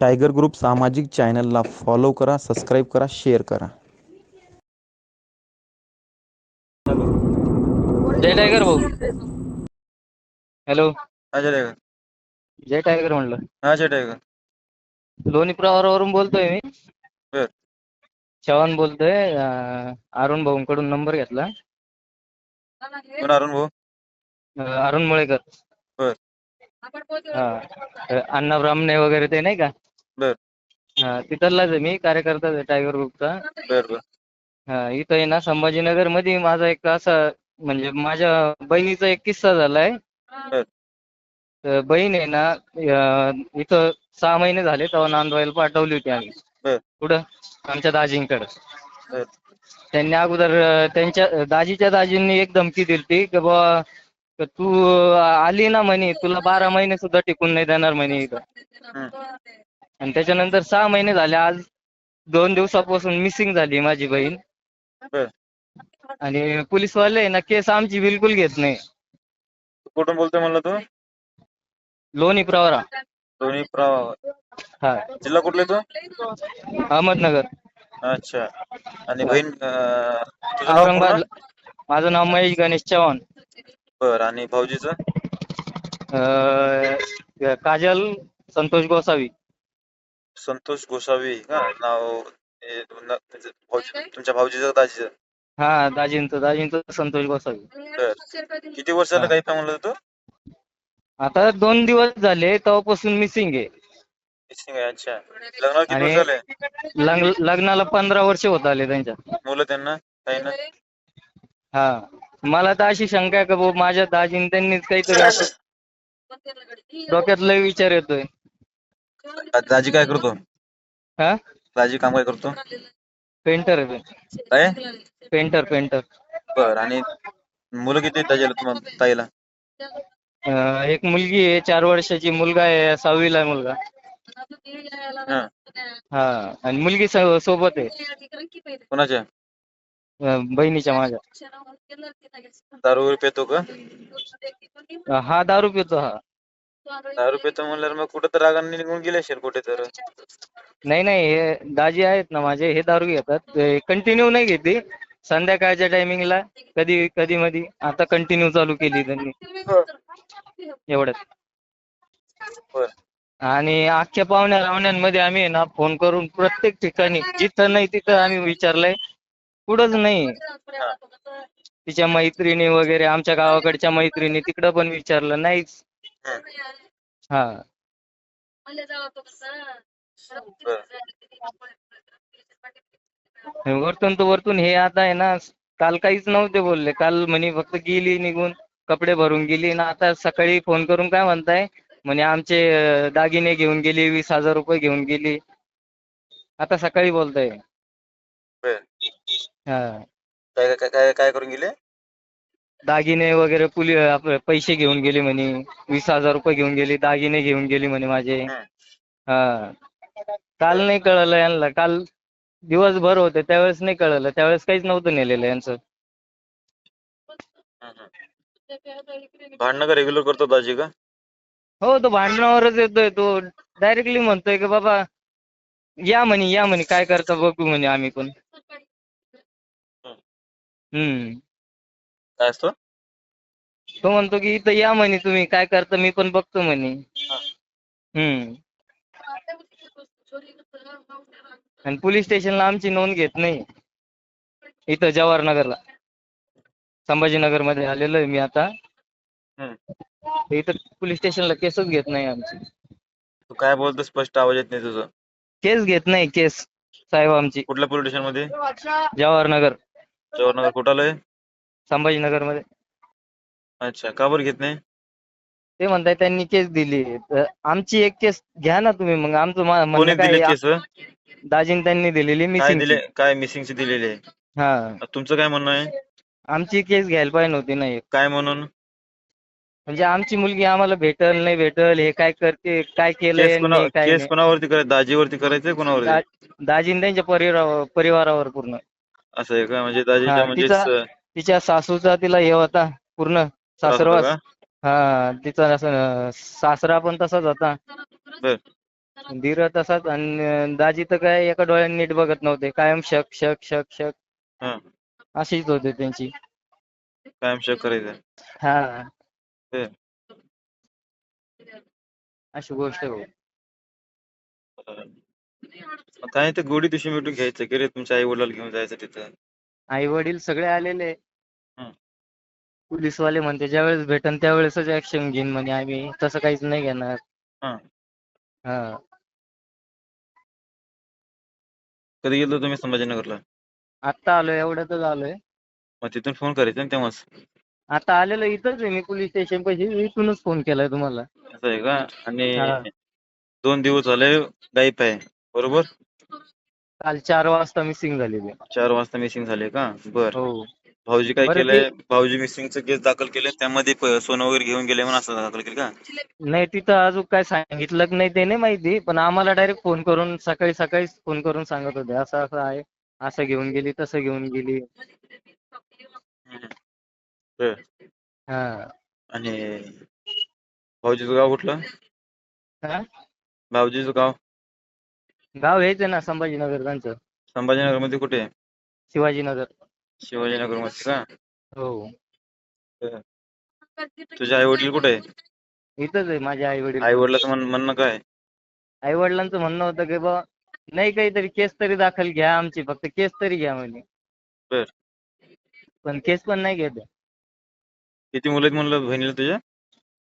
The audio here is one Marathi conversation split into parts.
टायगर ग्रुप सामाजिक चॅनलला फॉलो करा सबस्क्राईब करा शेअर करा. जय टायगर भाऊ. हॅलो. हा जय जय टायगर म्हणलं. हा जय टायगर. लोणी प्रवारावरून बोलतोय मी. बर. चव्हाण बोलतोय. अं, अरुण भाऊंकडून नंबर घेतला. कोण अरुण भाऊ? अं, अरुण मुळेकर. बर. हा अण्णा ब्राह्मणे वगैरे ते नाही का बर. हा तिथलाच आहे मी कार्यकर्ता आहे टायगर ग्रुपचा बर बर हा इथं आहे ना संभाजीनगरमध्ये माझा एक असा म्हणजे माझ्या बहिणीचा एक किस्सा झालाय बर. तर बहीण आहे ना अं, इथं सहा महिने झाले तेव्हा नांदवायला पाठवली होती आम्ही बर. कुठं आमच्या दाजींकडं बर. त्यांनी अगोदर अं, त्यांच्या दाजीच्या दाजींनी एक धमकी दिली की बुवा का तू आली ना म्हणे तुला बारा महिने सुद्धा टिकून नाही देणार म्हणे इथं. आणि त्याच्यानंतर सहा महिने झाले आज दोन दिवसापासून मिसिंग झाली माझी बहीण. आणि पोलीसवाले ना केस आमची बिलकुल घेत नाही. कुठून बोलतोय म्हणलं तू? लोणी प्रवरा. दोन्ही प्राव हा. जिल्हा कुठले तू? अहमदनगर. अच्छा. आणि बहीण औरंगाबाद? माझं नाव महेश गणेश चव्हाण. बर आणि भाऊजीचं? अं, काजल संतोष गोसावी. संतोष गोसावी का? नाव हे न- त्याचं भाऊजी तुमच्या भाऊजीचं दाजीचं? हा दाजींचं दाजींचं संतोष गोसावी. किती वर्ष झालं. काही म्हणलं तू? आता दोन दिवस झाले तेव्हापासून मिसिंग आहे. Missing आहे अच्छा. लग्नाला किती आणि- वर्ष झाले? लग्न लग्नाला पंधरा वर्ष होत आले त्यांच्या. मुलं त्यांना काही ना हा. मला तर अशी शंका आहे का भाऊ माझ्या दाजीन त्यांनीच काहीतरी असं डोक्यात लय विचार येतोय. दाजी काय करतो? हा? दाजी काम काय करतो? पेंटर आहे काय? Painter painter. बर आणि मुलं किती आहेत दाजीला तुम्हाला ताईला? अं, एक मुलगी आहे चार वर्षाची मुलगा आहे सहावीला आहे मुलगा. हा. हा आणि मुलगी स- सोबत आहे. कोणाच्या? अं, बहिणीच्या माझ्या दारू वगैरे पितो का? हा दारू पितो हा. दारू पितो म्हणल्यावर मग कुठं तर रागाने निघून गेले असेल कुठे तर. नाही नाही हे दाजी आहेत ना माझे हे दारू घेतात. कंटिन्यू नाही घेते संध्याकाळच्या टायमिंगला कधी कधी मधी. आता कंटिन्यू चालू केली त्यांनी. एवढंच. बर. आणि अख्ख्या पाहुण्या रावण्यांमध्ये आम्ही आहे ना फोन करून प्रत्येक ठिकाणी जिथं नाही तिथं आम्ही विचारलंय कुठंच नाही. तिच्या मैत्रिणी वगैरे आमच्या गावाकडच्या मैत्रिणी तिकडं पण विचारलं नाहीच. हा. वरतून तर वरतून हे आता आहे ना काल काहीच नव्हते बोलले. काल म्हणे फक्त गेली निघून कपडे भरून गेली. ना आता सकाळी फोन करून काय म्हणताय? म्हणे आमचे दागिने घेऊन गेली वीस हजार रुपये घेऊन गेली. आता सकाळी बोलताय. हा. काय काय काय काय करून गेले? दागिने वगैरे पुली आपले पैसे घेऊन गेली म्हणे. वीस हजार रुपये घेऊन गेली दागिने घेऊन गेली म्हणे माझे. हा. काल नाही कळलं यांना. काल दिवसभर होते त्यावेळेस नाही कळलं. त्यावेळेस काहीच नव्हतं नेलेलं यांचं. भांडणं का रेग्युलर करतो दाजी का? हो तो भांडणावरच येतोय. तो डायरेक्टली म्हणतोय की बाबा या म्हणे या म्हणे. काय करता बघू म्हणे आम्ही पण. हम्म. काय असतो? तो म्हणतो की इथं या म्हणे तुम्ही काय करता मी पण बघतो म्हणे. हम्म. आणि पोलीस स्टेशनला आमची नोंद घेत नाही. इथं जवाहरनगरला. संभाजीनगरमध्ये आलेलो आहे मी आता. हम्म. तर इथं पोलीस स्टेशनला केसच घेत नाही आमची. तू काय बोलतो? स्पष्ट आवाज येत नाही तुझं. केस घेत नाही केस. साहेब आमची. कुठल्या पोलीस स्टेशनमध्ये जवाहरनगर. जवाहरनगर कुठं आलंय? संभाजीनगरमध्ये अच्छा का बरं घेत नाही? ते म्हणताय त्यांनी केस दिली. तर आमची एक केस घ्या ना तुम्ही मग आमचं मा- कोणी म्हणणं दिले काय केस? दाजीन त्यांनी दिलेली काय मिसिंग दिले काय मिसिंगची दिलेली आहे? हा. तुमचं काय म्हणणं आहे? आमची केस घ्यायला पाहिजे नव्हती ना एक. काय म्हणून? म्हणजे आमची मुलगी आम्हाला भेटल नाही भेटल हे काय करते काय केलंय केस कोणा नाही काय केस नाही. कोणावरती करायचं? दाजीवरती करायचंय कोणावरती? दा- दाजीन त्यांच्या परिवारावर परिवारावर पूर्ण. असं आहे का? म्हणजे दाजीच्या हा, म्हणजे तिचा- स- तिच्या सासूचा तिला हे होता पूर्ण त्रास होता सासरवास. का? हा तिचा असं सासरा पण तसाच होता. बर. धीर तसाच आणि दाजी तर काय एका डोळ्याने नीट बघत नव्हते. कायम शक शक शक शक हा. अशीच होते त्यांची. कायम चेक करायचं. हा. अशी गोष्ट आहे. भाऊ. काय ते गोडी दिवशी मिटून घ्यायचं. की रे तुमच्या आई वडिलांना घेऊन जायचं तिथं. आई वडील सगळे आलेले. हं. पोलीसवाले म्हणते ज्यावेळेस भेटन त्यावेळेसच ऍक्शन घेईन म्हणे आम्ही. तसं काहीच नाही घेणार. हा. हा. कधी गेलो तुम्ही संभाजीनगरला? आत्ता आलोय एवढ्यातच आलोय. मग तिथून फोन करायचा ना तेव्हाच. आता आलेलो इथंच आहे मी पोलीस स्टेशन पाशी. इथूनच फोन केलाय तुम्हाला. असं आहे का? आणि हा. दोन दिवस झाले गायब आहे. बरोबर? काल चार वाजता मिसिंग झालेली चार वाजता मिसिंग झाले का? बर. हो. भाऊजी काय बरं केलंय? भाऊजी मिसिंगचं केस दाखल केले त्यामध्ये प- सोनं वगैरे घेऊन गेले म्हणून असं दाखल केलं का? नाही तिथं अजून काय सांगितलं की नाही ते नाही माहिती पण आम्हाला डायरेक्ट फोन करून सकाळी सकाळीच फोन करून सांगत होते. असं असं आहे. असं घेऊन गेली तसं घेऊन गेली. हम्म. हा. आणि भाऊजीचं गाव कुठलं? हा? भाऊजीचं गाव. गाव हेच आहे ना संभाजीनगर त्यांचं संभाजीनगरमध्ये कुठे? आहे शिवाजीनगर. शिवाजीनगरमध्ये का? हो. तुझे आई वडील कुठे? आहे इथंच आहे माझे आई वडील. आई वडिलाचं म्हण म्हणणं काय? आई वडिलांचं म्हणणं होतं की बा नाही काहीतरी केस तरी दाखल घ्या आमची फक्त केस तरी घ्या म्हणे. बर. पण केस पण नाही घेत. आहे. किती मुलं आहेत म्हणलं बहिणीला तुझ्या?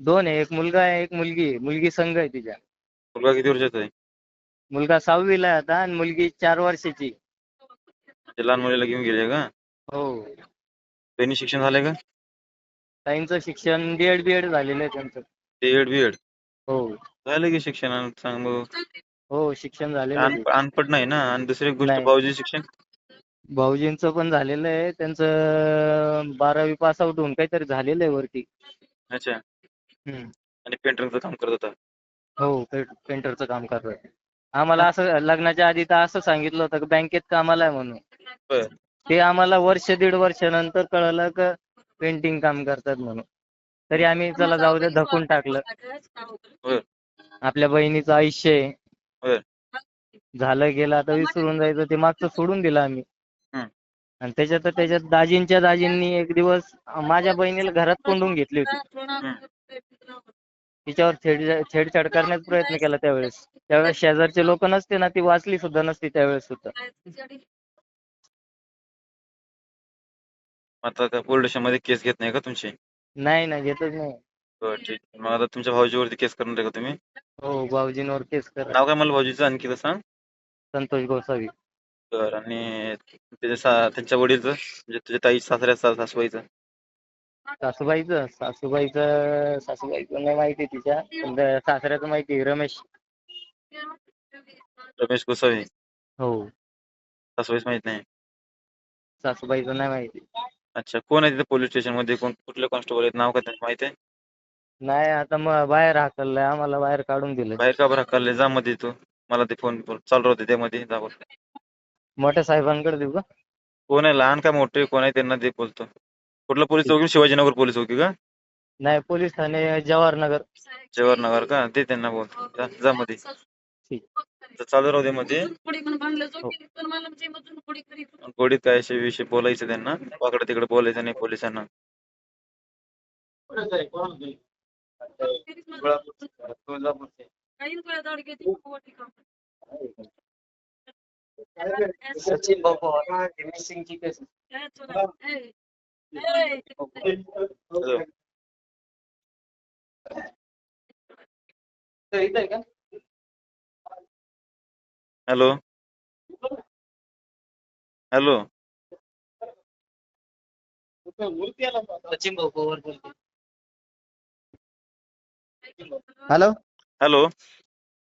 दोन आहे एक मुलगा आहे एक मुलगी आहे. मुलगी संघ आहे तिच्या. मुलगा किती वर्षाचा आहे? मुलगा सहावीला आहे आता आणि मुलगी चार वर्षाची. ते लहान मुलीला घेऊन गेले का? हो. बहिणी शिक्षण झालंय का? ताईंचं शिक्षण डी एड बी एड झालेलं आहे त्यांचं. बी एड बी एड हो. झालं की शिक्षण आणि सांग हो शिक्षण झालेलं आहे. अन- अनपढ नाही ना? आणि दुसरी एक गोष्ट नाही. भाऊजी शिक्षण? भाऊजींचं पण झालेलं आहे. त्यांचं बारावी पास आउट होऊन काहीतरी झालेलं आहे वरती. अच्छा. हम्म. आणि पेंटरचं काम करत होता? हो पे- पेंटरचं काम करतोय आम्हाला असं लग्नाच्या आधी तर असं सांगितलं होतं की बँकेत कामाला आहे म्हणून. बर. ते आम्हाला वर्ष दीड वर्षानंतर कळलं का पेंटिंग काम करतात म्हणून. तरी आम्ही चला जाऊ दे धकून टाकलं. बर. आपल्या बहिणीचं आयुष्य आहे. झालं गेलं आता विसरून जायचं ते मागचं सोडून दिलं आम्ही. हम्म. आणि त्याच्यात त्याच्यात दाजींच्या दाजींनी एक दिवस माझ्या बहिणीला घरात कोंडून घेतली होती. हम्म. तिच्यावर छेड छेडछाड करण्याचा प्रयत्न केला त्यावेळेस. त्यावेळेस शेजारचे लोक नसते ना ती वाचली सुद्धा नसती त्यावेळेस सुद्धा. आता त्या पोलीसमध्ये केस घेत नाही का तुमची? नाही ना घेतच नाही. बरं ठीक. मग आता तुमच्या भाऊजीवरती केस करणार आहे का तुम्ही? हो भाऊजींवर केस कर. नाव काय मला भाऊजीचं? आणखी तर सांग संतोष गोसावी. तर आणि त्याच्या सा- त्यांच्या वडीलचं? म्हणजे तुझ्या ताई सासऱ्या सा- सासूबाईचं सासूबाईचं सासूबाईचं नाही माहिती तिच्या. पण त्या सासऱ्याचं माहिती आहे, रमेश. रमेश गोसावी. हो. सासूबाईच माहीत नाही. सासूबाईचं नाही माहिती अच्छा कोण आहे तिथे पोलीस स्टेशनमध्ये? कोण कुठले कॉन्स्टेबल आहेत? नाव काय त्यांचं माहिती आहे? नाही आता मग बाहेर हाकललंय. आम्हाला बाहेर काढून दिलं बाहेर का बरं हक्काले जा मध्ये तू. मला ते फोन चालू राहते त्यामध्ये जा बरं. मोठ्या साहेबांकडे देऊ का? कोण आहे? लहान का मोठे? कोण आहे? त्यांना ते बोलतो. कुठला पोलीस चौकी शिवाजीनगर पोलीस चौकी का? नाही पोलीस ठाणे जवाहरनगर. जवाहरनगर का? ते त्यांना बोलतो जा जा मध्ये चालू राहू दे मध्ये हो. गोडीत काय असे विषय बोलायचं त्यांना? वाकडं तिकडे बोलायचं नाही पोलिसांना. सचिन भाऊ Pawar मिसिंगची case hello. Hello. Hello. Sachin भाऊ पवार बोलतो हॅलो. हॅलो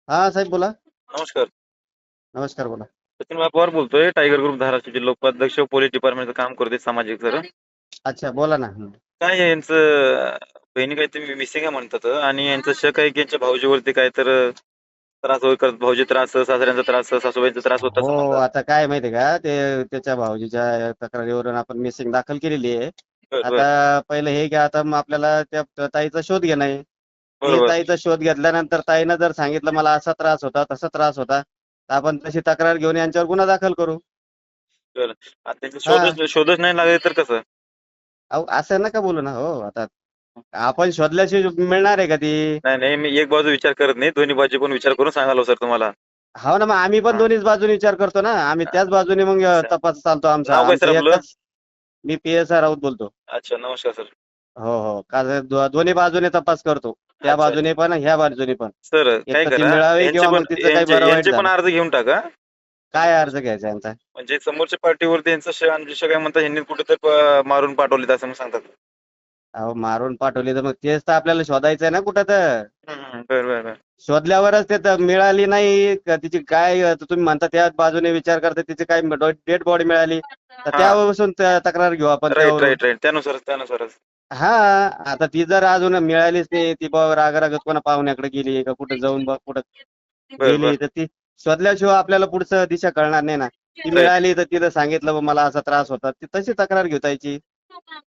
हा साहेब बोला. नमस्कार. नमस्कार बोला. सचिन पवार बोलतोय. टायगर ग्रुप धाराशिवचे लोकोपाध्यक्ष पोलीस डिपार्टमेंटचं काम करते सामाजिक सर अच्छा बोला ना. काय यांचं बहिणी काहीतरी मिसिंग आहे म्हणतात आणि यांचं शक आहे की यांच्या भाऊजीवरती काय तर त्रास होत करत भाऊजी त्रास सासऱ्यांचा त्रास सासूबाईंचा त्रास होत हो आता काय माहितीये का ते त्याच्या भाऊजीच्या तक्रारीवरून आपण मिसिंग दाखल केलेली आहे. आता पहिलं हे की आता मग आपल्याला त्या त्या ताईचा शोध घेणं आहे. बरोबर. ताईचा शोध घेतल्यानंतर ताईनं जर सांगितलं मला असा त्रास होता तसा त्रास होता तर आपण तशी तक्रार घेऊन यांच्यावर गुन्हा दाखल करू. आता त्यांचे शोधच शोधच नाही लागले तर कसं? अहो असं नका बोलू ना हो आता आपण शोधल्याशिवाय मिळणार आहे का ती नाही नाही मी एक बाजू विचार करत नाही दोन्ही बाजू पण विचार करून सांगालो सर तुम्हाला हो ना मग आम्ही पण. दोन्हीच बाजूने विचार करतो ना आम्ही त्याच बाजूने मग. तपास चालतो आमचा नाव काय सर आमचं आपलं? एकच- मी पी एस आय राऊत बोलतो अच्छा नमस्कार सर हो हो का दो- दोन्ही बाजूने तपास करतो त्या अच्छा. बाजूने पण ह्या बाजूने पण सर काय ती करा मिळावी यांचे किंवा पण मग तिचं काही यांचे बरं वाईट यांचे पण झालं. अर्ज घेऊन टाका काय अर्ज घ्यायचा यांचा? म्हणजे समोरच्या पार्टीवरती यांचं श- म्हणतात ह्यांनी कुठेतरी मारून पाठवले असं मग सांगतात. अहो मारून पाठवली तर मग तेच तर आपल्याला शोधायचंय ना कुठं तर बर बर बर. शोधल्यावरच ते तर मिळाली नाही. का तिची काय तुम्ही म्हणता त्या बाजूने विचार करता तिची काय डेड बॉडी मिळाली. तर हा. त्यापासून त- तक्रार घेऊ आपण राईट त्यावरून. राईट राईट त्यानुसारच त्यानुसारच. हा आता ती जर अजून मिळालीच नाही ती बाबा रागारागत कोणा पाहुण्याकडे गेली का कुठं जाऊन बघ कुठं बर गेली तर ती शोधल्याशिवाय आपल्याला पुढचं दिशा कळणार नाही ना. ती मिळाली तर तिला सांगितलं बा मला असा त्रास होता. ती तशी तक्रार घेतायची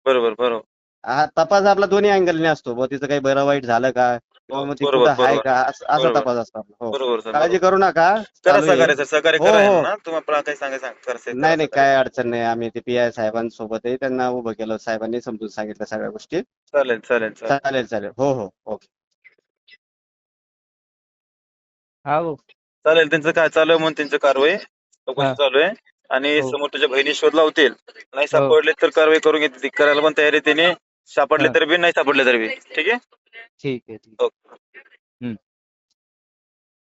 बरोबर बरोबर. हा तपास आपला दोन्ही अँगलने असतो. बुवा तिचं काही बरं वाईट झालं का? किंवा मग ती बरोबर, कुठं आहे बरोबर. का? असं असा बरोबर. तपास असतो आपला. हो. बरोबर सर काळजी बरोबर. करू नका. करा चालू आहे. सहकार्य सर सहकार्य हो, करा हो. ना. तुम्हाला काय सांगा सांग. करा सर, नाही नाही करा काय अडचण नाही. आम्ही ते पी आय साहेबांसोबत आहे त्यांना उभं केलं. साहेबांनी समजून सांगितलं सगळ्या गोष्टी. चालेल चालेल चालेल चालेल चालेल. हो हो. ओके. हा भाऊ. चालेल त्यांचं काय चालू आहे म्हणून त्यांचं कारवाई चौकशी हा. चालू आहे आणि हो. समोर तुझ्या बहिणी शोध लावतील नाही सापडले तर कारवाई करून घेतील करायला पण तयारी आहे त्याने सापडले हा. तर बी नाही सापडले तर बी ठीक आहे ठीक आहे ठीक आहे. ओके